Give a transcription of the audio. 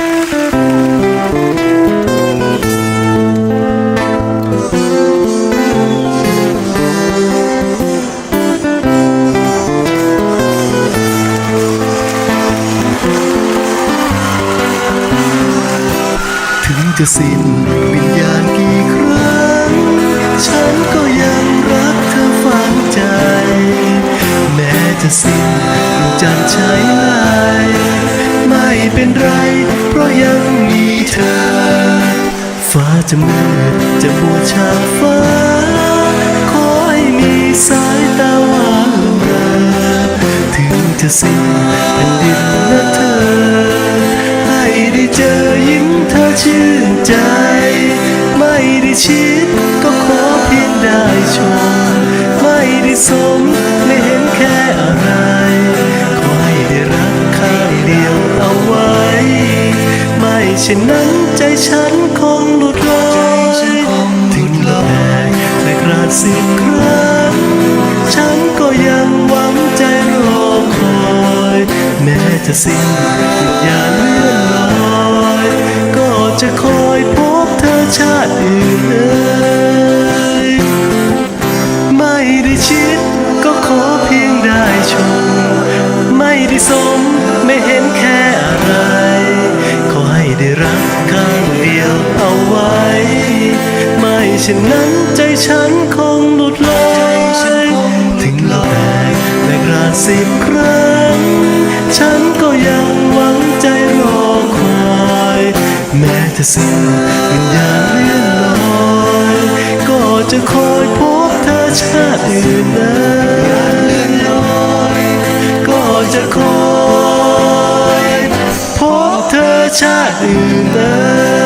ถึงจะสิ้นวิญญาณกี่ครั้ง ฉันก็ยังรักเธอฝังใจ แม้จะสิ้นดวงจันทร์ใช้ไหลไม่เป็นไร ยังมีเธอ ฟ้าจะมืดจะมัวชาฟ้า ขอให้มีสายตาหวานลงเรือถึงจะสิ้นแผ่นดินและเธอ ให้ได้เจอยิ้มเธอชื่นใจ ไม่ได้ชิดก็ขอเพียงได้ชม ไม่ได้สม ช่นนั้นใจฉันคงหลุดลอยถึงลอยและกราดสิบครั้งฉันก็ยังหวังใจรอคอยแม้จะสิ้นวิญญาเลื่อนลอย ก็จะคอยพบเธอชาติอื่นเลยไม่ได้ชิดก็ขอเพียงได้ชมไม่ได้สมไม่เห็นแค่ เช่นนั้นใจฉันคงหลุดลอยถึงโลกแตกและกราดสิบครั้ง ฉันก็ยังหวังใจรอคอยแม้จะสิ้นวิญญาณเลื่อนลอยก็จะคอยพบเธอชาติอื่นนั้นก็จะคอยพบเธอชาติอื่นนั้น